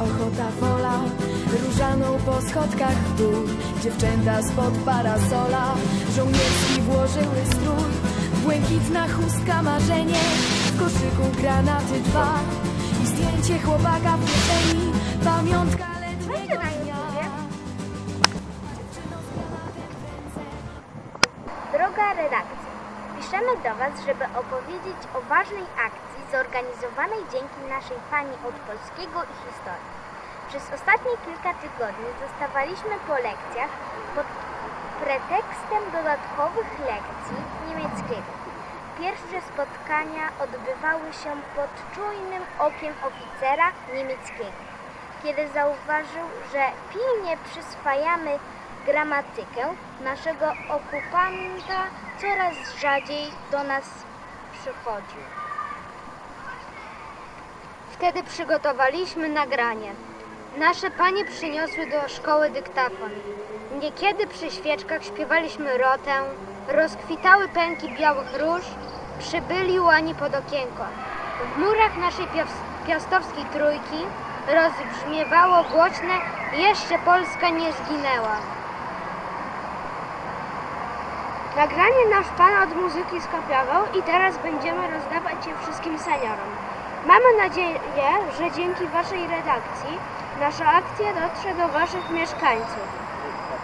ochota fola Różaną po schodkach w dół. Dziewczęta spod parasola Żołnierski włożyły strój. Błękitna chustka marzenie W koszyku granaty dwa. I zdjęcie chłopaka w kieszeni Pamiątka letniego dnia. Droga redakcja, piszemy do Was, żeby opowiedzieć o ważnej akcji zorganizowanej dzięki naszej Pani od polskiego i historii. Przez ostatnie kilka tygodni zostawaliśmy po lekcjach pod pretekstem dodatkowych lekcji niemieckiego. Pierwsze spotkania odbywały się pod czujnym okiem oficera niemieckiego, kiedy zauważył, że pilnie przyswajamy gramatykę naszego okupanta, coraz rzadziej do nas przychodził. Wtedy przygotowaliśmy nagranie. Nasze panie przyniosły do szkoły dyktafon. Niekiedy przy świeczkach śpiewaliśmy rotę, rozkwitały pęki białych róż, przybyli łani pod okienko. W murach naszej pias- piastowskiej trójki rozbrzmiewało głośne Jeszcze Polska nie zginęła. Nagranie nasz pan od muzyki skopiował i teraz będziemy rozdawać je wszystkim seniorom. Mamy nadzieję, że dzięki Waszej redakcji nasza akcja dotrze do Waszych mieszkańców.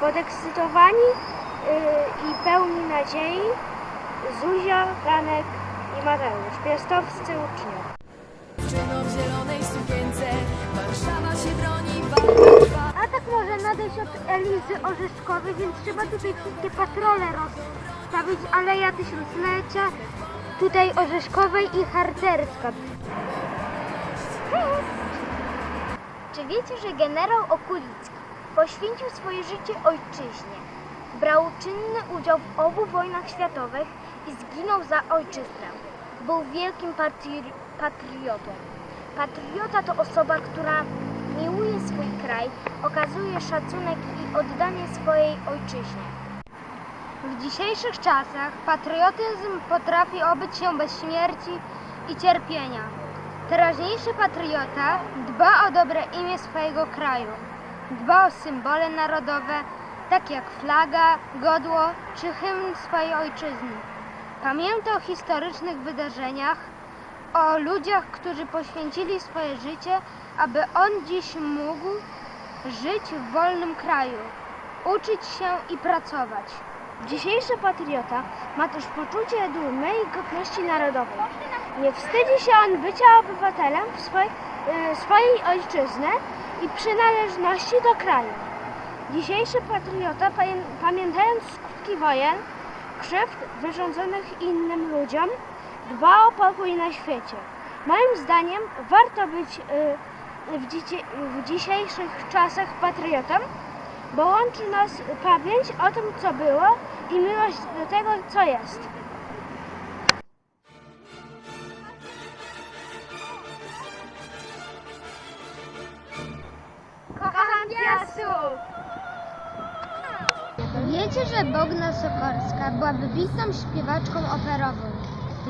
Podekscytowani yy, i pełni nadziei Zuzia, Franek i Mateusz, piastowscy uczniowie. Nadejść od Elizy Orzeszkowej, więc trzeba tutaj wszystkie patrole rozstawić. Aleja Tysiąclecia, tutaj Orzeszkowej i Harcerska. Czy wiecie, że generał Okulicki poświęcił swoje życie ojczyźnie? Brał czynny udział w obu wojnach światowych i zginął za ojczyznę. Był wielkim patri- patriotą. Patriota to osoba, która miłuje swój kraj, okazuje szacunek i oddanie swojej ojczyźnie. W dzisiejszych czasach patriotyzm potrafi obyć się bez śmierci i cierpienia. Teraźniejszy patriota dba o dobre imię swojego kraju. Dba o symbole narodowe, takie jak flaga, godło czy hymn swojej ojczyzny. Pamięta o historycznych wydarzeniach, o ludziach, którzy poświęcili swoje życie, aby on dziś mógł żyć w wolnym kraju, uczyć się i pracować. Dzisiejszy patriota ma też poczucie dumy i godności narodowej. Nie wstydzi się on bycia obywatelem w swojej, e, swojej ojczyzny i przynależności do kraju. Dzisiejszy patriota, pamię- pamiętając skutki wojen, krzywd wyrządzonych innym ludziom, dba o pokój na świecie. Moim zdaniem warto być y, w, w dzisiejszych czasach patriotą, bo łączy nas pamięć o tym, co było i miłość do tego, co jest. Kocham Piastów! Wiecie, że Bogna Sokorska była wybitną śpiewaczką operową.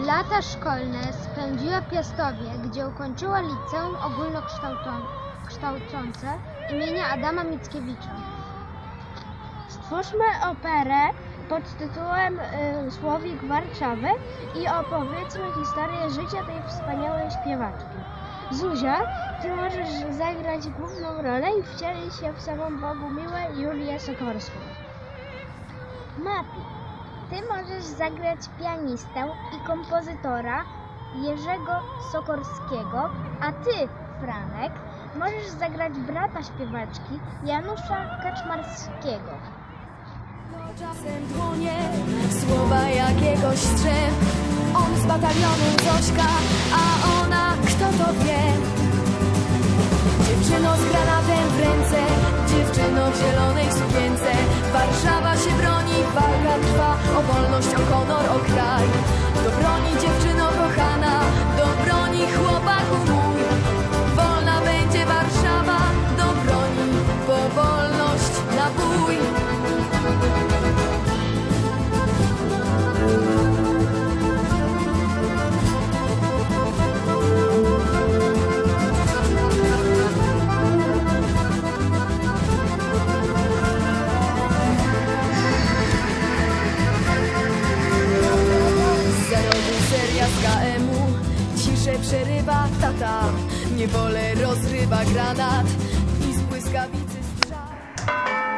Lata szkolne spędziła w Piastowie, gdzie ukończyła liceum ogólnokształcące imienia Adama Mickiewicza. Stwórzmy operę pod tytułem y, Słowik Warszawy i opowiedzmy historię życia tej wspaniałej śpiewaczki. Zuzia, ty możesz zagrać główną rolę i wcielić się w samą Bogumiłę Julię Sokorską. Mapi, ty możesz zagrać pianistę i kompozytora Jerzego Sokorskiego, a ty, Franek, możesz zagrać brata śpiewaczki Janusza Kaczmarskiego. Czasem dłonie, słowa jakiegoś strzep On z batalionu Zośka, a ona trwa O wolność, o honor, o kraj niewolę rozrywa granat i z błyskawicy strzał.